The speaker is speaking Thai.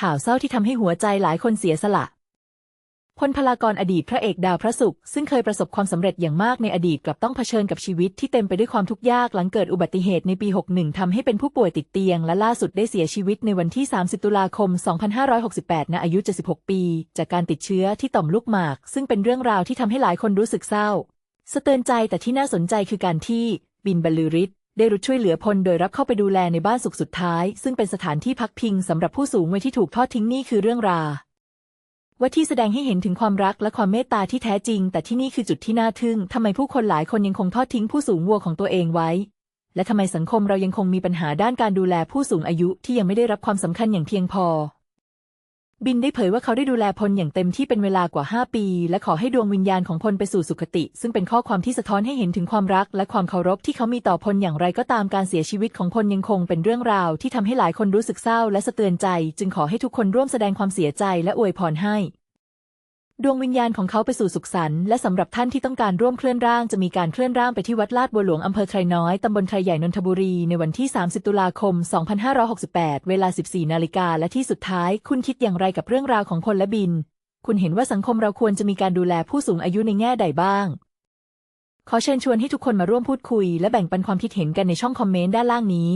ข่าวเศร้าที่ทำให้หัวใจหลายคนเสียสละ พลพลากรอดีตพระเอกดาวพระศุกร์ซึ่งเคยประสบความสำเร็จอย่างมากในอดีตกลับต้องเผชิญกับชีวิตที่เต็มไปด้วยความทุกข์ยากหลังเกิดอุบัติเหตุในปี 61 ทำให้เป็นผู้ป่วยติดเตียง และล่าสุดได้เสียชีวิตในวันที่ 30 ตุลาคม 2568 ณ อายุ 76 ปี จากการติดเชื้อที่ต่อมลูกหมาก ซึ่งเป็นเรื่องราวที่ทำให้หลายคนรู้สึกเศร้าสะเตือนใจแต่ที่น่าสนใจคือการที่บินบรรลือฤทธิ์ ได้รุดช่วยเหลือพลโดยรับเข้าไปดูแลในบ้านสุขสุดท้าย ซึ่งเป็นสถานที่พักพิงสำหรับผู้สูงวัยที่ถูกทอดทิ้งนี่คือเรื่องราว่าที่แสดงให้เห็นถึงความรักและความเมตตาที่แท้จริง แต่ที่นี่คือจุดที่น่าทึ่งทำไมผู้คนหลายคนยังคงทอดทิ้งผู้สูงวัวของตัวเองไว้ และทำไมสังคมเรายังคงมีปัญหาด้านการดูแลผู้สูงอายุที่ยังไม่ได้รับความสำคัญอย่างเพียงพอ บินได้เผยว่าเขาได้ดูแลพลอย่างเต็มที่เป็นเวลากว่า 5 ปี และขอให้ดวงวิญญาณของพลไปสู่สุคติ ซึ่งเป็นข้อความที่สะท้อนให้เห็นถึงความรัก และความเคารพที่เขามีต่อพลอย่างไรก็ตามการเสียชีวิตของพลยังคงเป็นเรื่องราว ที่ทำให้หลายคนรู้สึกเศร้าและสะเตือนใจ จึงขอให้ทุกคนร่วมแสดงความเสียใจและอวยพรให้ ดวงวิญญาณของเขาไปสู่สุขสันต์และสำหรับท่านที่ต้องการร่วมเคลื่อนร่างจะมีการเคลื่อนร่างไปที่วัดลาดบัวหลวงอำเภอไทรน้อย ตำบลไทรใหญ่นนทบุรี ในวันที่ 30 ตุลาคม 2568 เวลา 14 นาฬิกาและที่สุดท้าย คุณคิดอย่างไรกับเรื่องราวของพลและบิน คุณเห็นว่าสังคมเราควรจะมีการดูแลผู้สูงอายุในแง่ใดบ้าง ขอเชิญชวนให้ทุกคนมาร่วมพูดคุย และแบ่งปันความคิดเห็นกันในช่องคอมเมนต์ด้านล่างนี้